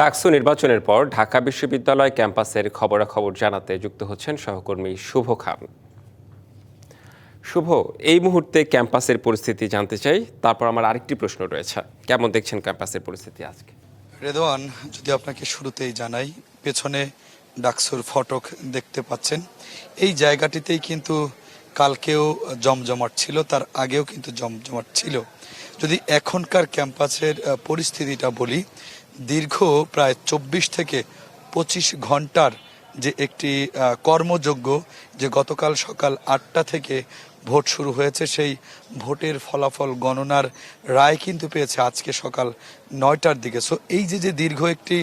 ডাকসু নির্বাচনের পর ঢাকা বিশ্ববিদ্যালয় ক্যাম্পাসের খবরাখবর জানাতে যুক্ত হচ্ছেন সহকর্মী শুভ খান। শুভ, এই মুহূর্তে ক্যাম্পাসের পরিস্থিতি জানতে চাই। তারপর আমার আরেকটি প্রশ্ন রয়েছে। কেমন দেখছেন ক্যাম্পাসের পরিস্থিতি আজকে? রেদওয়ান, যদি আপনাকে শুরুতেই জানাই, পেছনে ডাকসুর ফটক দেখতে পাচ্ছেন। এই জায়গাটিতেই কিন্তু কালকেও জমজমাট ছিল, তার আগেও কিন্তু জমজমাট ছিল। যদি এখনকার ক্যাম্পাসের পরিস্থিতিটা বলি দীর্ঘ প্রায় চব্বিশ থেকে পঁচিশ ঘণ্টার যে একটি কর্মযোগ্য যে গতকাল সকাল আটটা থেকে ভোট শুরু হয়েছে, সেই ভোটের ফলাফল গণনার রায় কিন্তু পেয়েছে আজকে সকাল নয়টার দিকে। সো এই যে যে দীর্ঘ একটি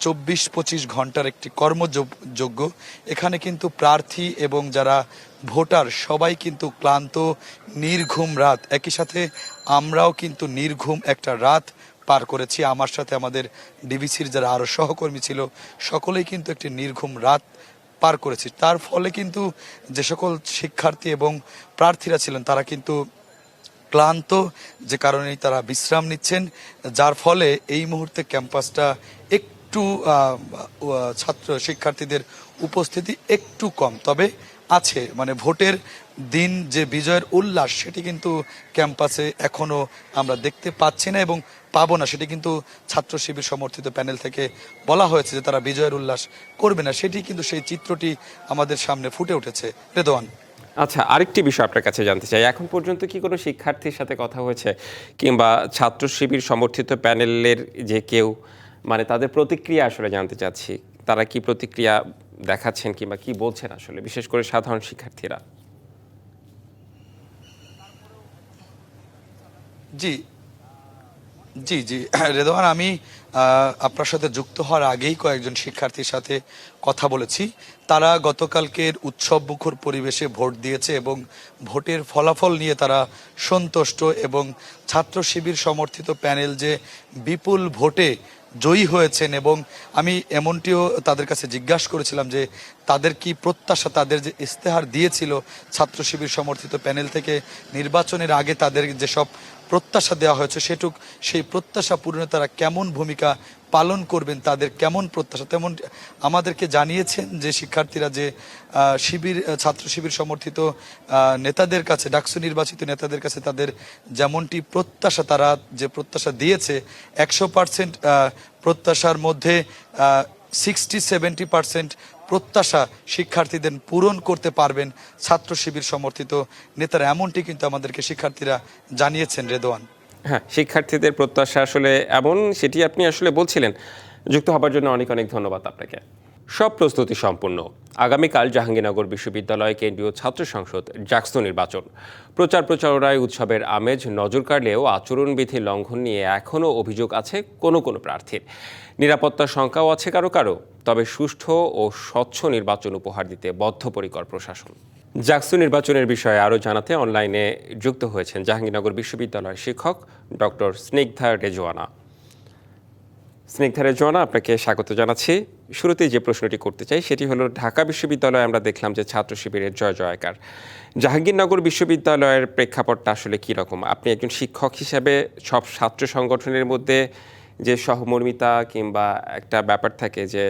চব্বিশ পঁচিশ ঘণ্টার একটি কর্মযোগ্য এখানে কিন্তু প্রার্থী এবং যারা ভোটার সবাই কিন্তু ক্লান্ত, নির্ঘুম রাত। একই সাথে আমরাও কিন্তু নির্ঘুম একটা রাত পার করেছি। আমার সাথে আমাদের ডিবিসির যারা আরও সহকর্মী ছিল, সকলেই কিন্তু একটি নির্ঘুম রাত পার করেছি। তার ফলে কিন্তু যে সকল শিক্ষার্থী এবং প্রার্থীরা ছিলেন, তারা কিন্তু ক্লান্ত, যে কারণেই তারা বিশ্রাম নিচ্ছেন। যার ফলে এই মুহূর্তে ক্যাম্পাসটা একটু ছাত্র শিক্ষার্থীদের উপস্থিতি একটু কম। তবে আছে মানে ভোটের দিন যে বিজয়ের উল্লাস সেটি কিন্তু ক্যাম্পাসে এখনও আমরা দেখতে পাচ্ছি না এবং পাবো না। সেটি কিন্তু ছাত্র শিবির সমর্থিত প্যানেল থেকে বলা হয়েছে যে তারা বিজয়ের উল্লাস করবে না। সেটি কিন্তু সেই চিত্রটি আমাদের সামনে ফুটে উঠেছে। রেদওয়ান আচ্ছা আরেকটি বিষয় আপনার কাছে জানতে চাই। এখন পর্যন্ত কি কোনো শিক্ষার্থীর সাথে কথা হয়েছে কিংবা ছাত্র শিবির সমর্থিত প্যানেলের যে কেউ মানে তাদের প্রতিক্রিয়া আসলে জানতে চাচ্ছি, তারা কি প্রতিক্রিয়া দেখাচ্ছেন কিংবা কি বলছেন আসলে, বিশেষ করে সাধারণ শিক্ষার্থীরা? জি। জি জি। রেদওয়ান, আমি আপনার সাথে যুক্ত হওয়ার আগেই কয়েকজন শিক্ষার্থীর সাথে কথা বলেছি। তারা গতকালকের উৎসব মুখর পরিবেশে ভোট দিয়েছে এবং ভোটের ফলাফল নিয়ে তারা সন্তুষ্ট এবং ছাত্র শিবির সমর্থিত প্যানেল যে বিপুল ভোটে জয়ী হয়েছেন এবং আমি এমনটিও তাদের কাছে জিজ্ঞাসা করেছিলাম যে তাদের কি প্রত্যাশা, তাদের যে ইস্তেহার দিয়েছিল ছাত্র শিবির সমর্থিত প্যানেল থেকে নির্বাচনের আগে তাদের যেসব প্রত্যাশা দেওয়া হয়েছে, সেটুক সেই প্রত্যাশা পূরণে তারা কেমন ভূমিকা পালন করবেন, তাদের কেমন প্রত্যাশা? তেমন আমাদেরকে জানিয়েছেন যে শিক্ষার্থীরা যে শিবির ছাত্র শিবির সমর্থিত নেতাদের কাছে, ডাকসু নির্বাচিত নেতাদের কাছে তাদের যেমনটি প্রত্যাশা, তারা যে প্রত্যাশা দিয়েছে, একশো পার্সেন্ট প্রত্যাশার মধ্যে সিক্সটি সেভেন্টি পার্সেন্ট প্রত্যাশা শিক্ষার্থীদের পূরণ করতে পারবেন ছাত্র শিবির সমর্থিত নেতারা। এমনটি কিন্তু আমাদেরকে শিক্ষার্থীরা জানিয়েছেন রেদোয়ান। হ্যাঁ শিক্ষার্থীদের প্রত্যাশা আসলে এমন, সেটি আপনি আসলে বলছিলেন। যুক্ত হবার জন্য অনেক অনেক ধন্যবাদ আপনাকে। সব প্রস্তুতি সম্পূর্ণ। আগামীকাল জাহাঙ্গীরনগর বিশ্ববিদ্যালয় কেন্দ্রীয় ছাত্র সংসদ জাকসু নির্বাচন। প্রচার প্রচারণায় উৎসবের আমেজ নজর কাড়লেও আচরণবিধি লঙ্ঘন নিয়ে এখনও অভিযোগ আছে কোনো কোনো প্রার্থীর। নিরাপত্তার শঙ্কাও আছে কারও কারও, তবে সুষ্ঠু ও স্বচ্ছ নির্বাচন উপহার দিতে বদ্ধপরিকর প্রশাসন। জাকসু নির্বাচনের বিষয়ে আরও জানাতে অনলাইনে যুক্ত হয়েছেন জাহাঙ্গীরনগর বিশ্ববিদ্যালয়ের শিক্ষক ডক্টর স্নিগ্ধা রেজোয়ানা স্নিগ্ধা রেজওয়ানা, আপনাকে স্বাগত জানাচ্ছি। শুরুতেই যে প্রশ্নটি করতে চাই, সেটি হলো, ঢাকা বিশ্ববিদ্যালয়ে আমরা দেখলাম যে ছাত্র শিবিরের জয় জয়কার। জাহাঙ্গীরনগর বিশ্ববিদ্যালয়ের প্রেক্ষাপটটা আসলে কী রকম? আপনি একজন শিক্ষক হিসাবে সব ছাত্র সংগঠনের মধ্যে যে সহমর্মিতা কিংবা একটা ব্যাপার থাকে যে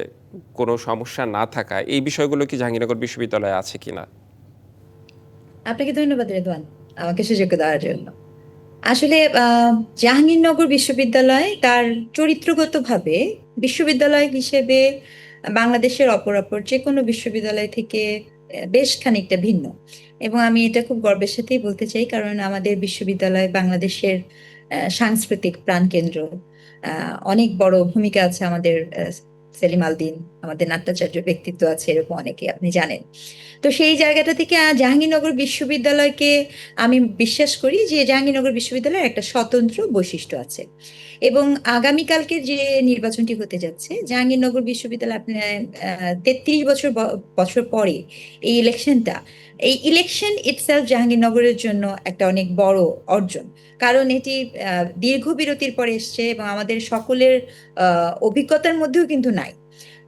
কোনো সমস্যা না থাকা, এই বিষয়গুলো কি জাহাঙ্গীরনগর বিশ্ববিদ্যালয়ে আছে কিনা? আপনাকে ধন্যবাদ, রেদওয়ান, আমাকে সুযোগ দেওয়ার জন্য। আসলে জাহাঙ্গীরনগর বিশ্ববিদ্যালয় তার চরিত্রগতভাবে বিশ্ববিদ্যালয় হিসেবে বাংলাদেশের অপর অপর যে কোনো বিশ্ববিদ্যালয় থেকে বেশ খানিকটা ভিন্ন। এবং আমি এটা খুব গর্বের সাথেই বলতে চাই, কারণ আমাদের বিশ্ববিদ্যালয় বাংলাদেশের সাংস্কৃতিক প্রাণকেন্দ্র। অনেক বড় ভূমিকা আছে আমাদের সেলিম আলদিন, আমাদের নাট্যাচার্য ব্যক্তিত্ব আছে এরকম অনেকে, আপনি জানেন। তো সেই জায়গাটা থেকে জাহাঙ্গীরনগর বিশ্ববিদ্যালয়কে আমি বিশ্বাস করি যে জাহাঙ্গীরনগর বিশ্ববিদ্যালয়ের একটা স্বতন্ত্র বৈশিষ্ট্য আছে। এবং আগামীকালকে যে নির্বাচনটি হতে যাচ্ছে, জাহাঙ্গীরনগর বিশ্ববিদ্যালয় আপনার তেত্রিশ বছর বছর পরে এই ইলেকশনটা, এই ইলেকশন ইটসেলফ জাহাঙ্গীরনগরের জন্য একটা অনেক বড় অর্জন। কারণ এটি দীর্ঘ বিরতির পরে এসছে এবং আমাদের সকলের অভিজ্ঞতার মধ্যেও কিন্তু নাই।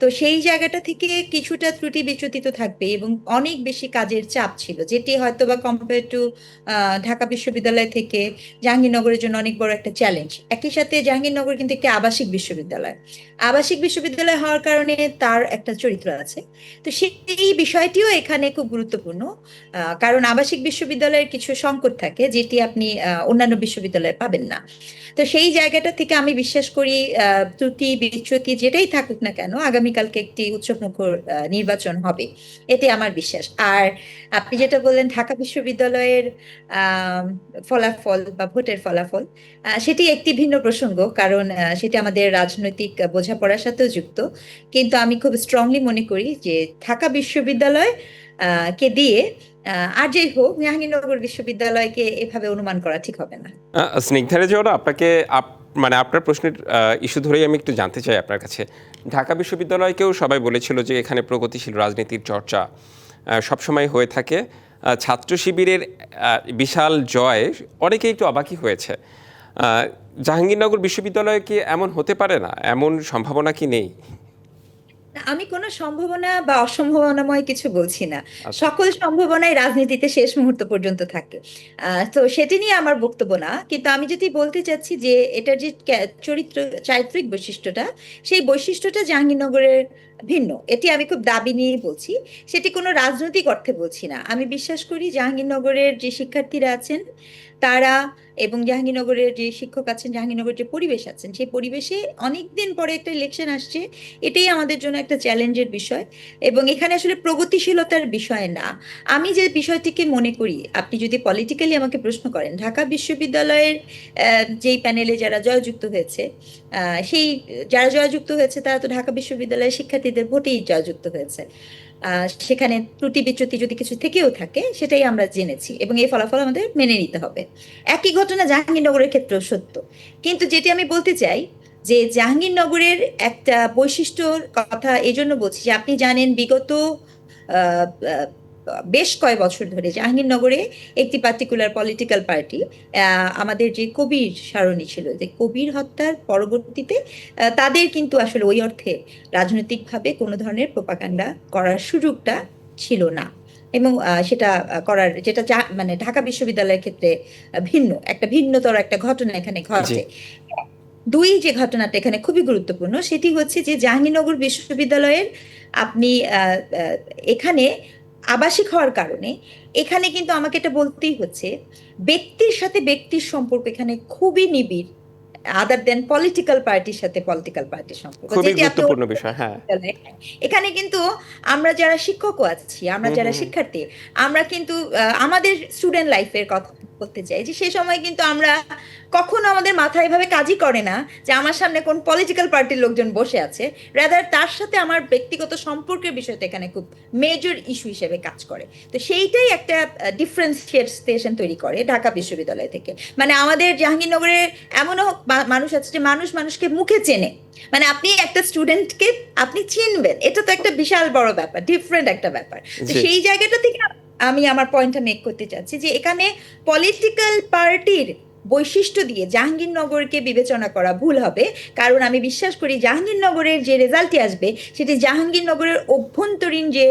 তো সেই জায়গাটা থেকে কিছুটা ত্রুটি বিচ্যুতি তো থাকবে এবং অনেক বেশি কাজের চাপ ছিল, যেটি হয়তো বা কম্পেয়ার টু ঢাকা বিশ্ববিদ্যালয় থেকে জাহাঙ্গীরনগরের জন্য অনেক বড় একটা চ্যালেঞ্জ একই সাথে জাহাঙ্গীরনগর কিন্তু একটি আবাসিক বিশ্ববিদ্যালয়। আবাসিক বিশ্ববিদ্যালয় হওয়ার কারণে তার একটা চরিত্র আছে। তো সেই বিষয়টিও এখানে খুব গুরুত্বপূর্ণ কারণ আবাসিক বিশ্ববিদ্যালয়ের কিছু সংকট থাকে যেটি আপনি অন্যান্য বিশ্ববিদ্যালয়ে পাবেন না। তো সেই জায়গাটা থেকে আমি বিশ্বাস করি ত্রুটি, বিচ্যুতি যেটাই থাকুক না কেন, আগামীকালকে একটি উৎসবমুখর নির্বাচন হবে। এতে আমার বিশ্বাস। আর আপনি যেটা বললেন, ঢাকা বিশ্ববিদ্যালয়ের ফলাফল বা ভোটের ফলাফল সেটি একটি ভিন্ন প্রসঙ্গ, কারণ সেটি আমাদের রাজনৈতিক বোঝাপড়ার সাথেও যুক্ত। কিন্তু আমি খুব স্ট্রংলি মনে করি যে ঢাকা বিশ্ববিদ্যালয় কে দিয়ে আর যেই হোক, জাহাঙ্গীরনগর বিশ্ববিদ্যালয়কে এভাবে অনুমান করা ঠিক হবে না। স্নিগ্ধারে যাওয়া আপনাকে আপ- মানে আপনার প্রশ্নের ইস্যু ধরেই আমি একটু জানতে চাই আপনার কাছে। ঢাকা বিশ্ববিদ্যালয়কেও সবাই বলেছিল যে এখানে প্রগতিশীল রাজনীতির চর্চা সবসময় হয়ে থাকে। ছাত্র শিবিরের বিশাল জয় অনেকেই একটু অবাকই হয়েছে। জাহাঙ্গীরনগর বিশ্ববিদ্যালয়ে কি এমন হতে পারে না? এমন সম্ভাবনা কি নেই? আমি কোনো সম্ভাবনা বা অসম্ভাবনাময় কিছু বলছি না। আচ্ছা। সকল সম্ভাবনাই রাজনীতিতে শেষ মুহূর্ত পর্যন্ত থাকে। তো সেটি নিয়ে আমার বক্তব্য না কিন্তু আমি যদি বলতে চাচ্ছি যে এটার যে চরিত্র চারিত্রিক বৈশিষ্ট্যটা সেই বৈশিষ্ট্যটা জাহাঙ্গীরনগরের ভিন্ন। এটি আমি খুব দাবি নিয়ে বলছি। সেটি কোনো রাজনৈতিক অর্থে বলছি না। আমি বিশ্বাস করি জাহাঙ্গীরনগরের যে শিক্ষার্থীরা আছেন তারা এবং জাহাঙ্গীরনগরের যে শিক্ষক আছেন, জাহাঙ্গীরনগরের যে পরিবেশ আছেন, সেই পরিবেশে অনেকদিন পরে একটা ইলেকশন আসছে, এটাই আমাদের জন্য একটা চ্যালেঞ্জের বিষয় এবং এখানে আসলে প্রগতিশীলতার বিষয় না। আমি যে বিষয়টিকে মনে করি, আপনি যদি পলিটিক্যালি আমাকে প্রশ্ন করেন, ঢাকা বিশ্ববিদ্যালয়ের যেই প্যানেলে যারা জয়যুক্ত হয়েছে সেই, যারা জয়যুক্ত হয়েছে তারা তো ঢাকা বিশ্ববিদ্যালয়ের শিক্ষার্থীদের ভোটেই জয়যুক্ত হয়েছে। সেখানে ত্রুটি বিচ্যুতি যদি কিছু থেকেও থাকে, সেটাই আমরা জেনেছি এবং এই ফলাফল আমাদের মেনে নিতে হবে। একই ঘটনা জাহাঙ্গীরনগরের ক্ষেত্রেও সত্য। কিন্তু যেটি আমি বলতে চাই, যে জাহাঙ্গীরনগরের একটা বৈশিষ্ট্যর কথা এই জন্য বলছি যে আপনি জানেন বিগত বেশ কয়েক বছর ধরে জাহাঙ্গীরনগরে একটি পার্টিকুলার পলিটিক্যাল পার্টি আমাদের যে কবির সারণী ছিল যে কবির হত্যার পরবর্তীতে তাদের কিন্তু আসলে ওই অর্থে রাজনৈতিকভাবে কোনো ধরনের প্রপাকাণ্ডা করার সুযোগটা ছিল না। এবং সেটা করার যেটা মানে ঢাকা বিশ্ববিদ্যালয়ের ক্ষেত্রে ভিন্ন একটা ভিন্নতর একটা ঘটনা এখানে ঘটে। দুই যে ঘটনাটা এখানে খুবই গুরুত্বপূর্ণ সেটি হচ্ছে যে জাহাঙ্গীরনগর বিশ্ববিদ্যালয়ের আপনি এখানে আবাসিক হওয়ার কারণে এখানে কিন্তু আমাকে এটা বলতেই হচ্ছে ব্যক্তির সাথে ব্যক্তির সম্পর্ক এখানে খুবই নিবিড় আদার দেন পলিটিক্যাল পার্টির সাথে পলিটিক্যাল পার্টির সম্পর্ক গুরুত্বপূর্ণ বিষয় হ্যাঁ। এখানে কিন্তু আমরা যারা শিক্ষকও আছি আমরা যারা শিক্ষার্থী আমরা কিন্তু আমাদের স্টুডেন্ট লাইফের কথা বলতে চাই। যে সে সময় কিন্তু আমরা কখনো আমাদের মাথায় এভাবে কাজই করে না যে আমার সামনে কোন পলিটিক্যাল পার্টির লোকজন বসে আছে। রাদার তার সাথে আমার ব্যক্তিগত সম্পর্কের বিষয়টা এখানে খুব মেজর ইস্যু হিসেবে কাজ করে। তো সেইটাই একটা ডিফারেন্সিয়েশন তৈরি করে ঢাকা বিশ্ববিদ্যালয় থেকে। মানে আমাদের জাহাঙ্গীরনগরে এমনও মানুষ আছে যে মানুষ মানুষকে মুখে চেনে। মানে আপনি একটা স্টুডেন্টকে আপনি চিনবেন। এটা তো একটা বিশাল বড় ব্যাপার ডিফারেন্ট একটা ব্যাপার। তো সেই জায়গাটা থেকে আমি আমার পয়েন্টটা মেক করতে চাচ্ছি যে এখানে পলিটিক্যাল পার্টির বৈশিষ্ট্য দিয়ে জাহাঙ্গীরনগরকে বিবেচনা করা ভুল হবে। কারণ আমি বিশ্বাস করি জাহাঙ্গীরনগরের যে রেজাল্টটি আসবে সেটি জাহাঙ্গীরনগরের অভ্যন্তরীণ যে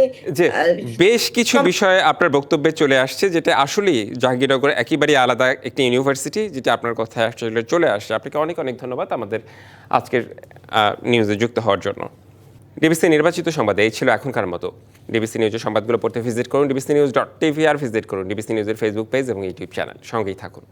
বেশ কিছু বিষয়ে আপনার বক্তব্যে চলে আসছে যেটা আসলেই জাহাঙ্গীরনগর একেবারেই আলাদা একটি ইউনিভার্সিটি যেটা আপনার কথায় আসলে চলে আসছে। আপনাকে অনেক অনেক ধন্যবাদ আমাদের আজকের নিউজে যুক্ত হওয়ার জন্য। ডিবিসি নির্বাচিত সংবাদে এই ছিল এখনকার মতো। ডিবিসি নিউজের সংবাদগুলো পড়তে ভিজিট করুন ডিবিসি নিউজ ডট টিভি আর ভিজিট করুন ডিবিসি নিউজের ফেসবুক পেজ এবং ইউটিউব চ্যানেল সঙ্গেই থাকুন।